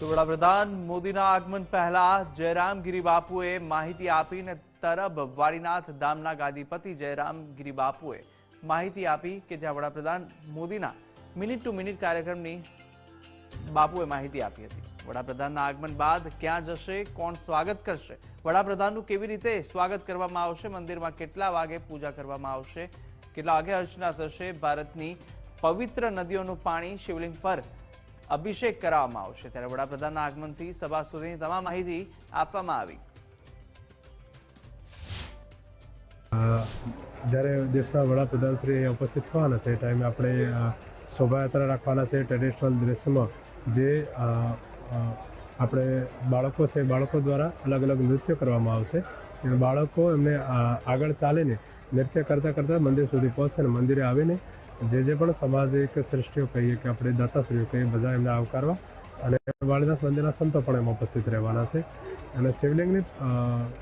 તો વડાપ્રધાન મોદીના આગમન પહેલા જયરામગીરી બાપુએ માહિતી આપીને તરબ વાડીનાથ ધામના ગાદીપતિ જયરામગીરી બાપુએ માહિતી આપી કે જ્યાં વડાપ્રધાન મોદીના મિનિટ ટુ મિનિટ કાર્યક્રમની બાપુએ માહિતી આપી હતી. વડાપ્રધાનના આગમન બાદ ક્યાં જશે, કોણ સ્વાગત કરશે, વડાપ્રધાનનું કેવી રીતે સ્વાગત કરવામાં આવશે, મંદિરમાં કેટલા વાગે પૂજા કરવામાં આવશે, કેટલા વાગે અર્ચના થશે, ભારતની પવિત્ર નદીઓનું પાણી શિવલિંગ પર અભિષેક કરાવવામાં આવશે. ત્યારે વડાપ્રધાનના આગમનથી સભા સુધીની તમામ માહિતી આપવામાં આવી. જ્યારે દેશના વડાપ્રધાન શ્રી ઉપસ્થિત થવાના છે, એ ટાઈમે આપણે શોભાયાત્રા રાખવાના છે ટ્રેડિશનલ ડ્રેસમાં જે આપણે બાળકો છે, બાળકો દ્વારા અલગ અલગ નૃત્ય કરવામાં આવશે. બાળકો એમને આગળ ચાલીને નૃત્ય કરતાં કરતાં મંદિર સુધી પહોંચશે અને મંદિરે આવીને જે જે પણ સામાજિક શ્રેષ્ઠીઓ કહીએ કે આપણે દાતાશ્રીઓ કહીએ, બધા એમને આવકારવા અને વાળીનાથ મંદિરના સંતો પણ એમાં ઉપસ્થિત રહેવાના છે. અને શિવલિંગની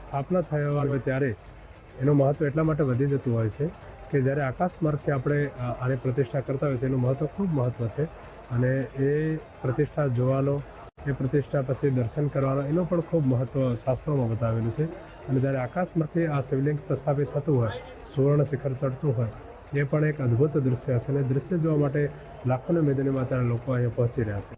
સ્થાપના થયા હોય ત્યારે એનું મહત્ત્વ એટલા માટે વધી જતું હોય છે કે જ્યારે આકાશ માર્ગથી આપણે આની પ્રતિષ્ઠા કરતા હોય છે એનું મહત્ત્વ ખૂબ મહત્ત્વ છે. અને એ પ્રતિષ્ઠા જોવાનો, એ પ્રતિષ્ઠા પછી દર્શન કરવાનો, એનું પણ ખૂબ મહત્ત્વ શાસ્ત્રોમાં બતાવેલું છે. અને જ્યારે આકાશમાંથી આ શિવલિંગ પ્રસ્થાપિત થતું હોય, સુવર્ણ શિખર ચડતું હોય એ પણ એક અદ્ભુત દૃશ્ય હશે અને દૃશ્ય જોવા માટે લાખોને મેદની અત્યારે લોકો અહીંયા પહોંચી રહ્યા છે.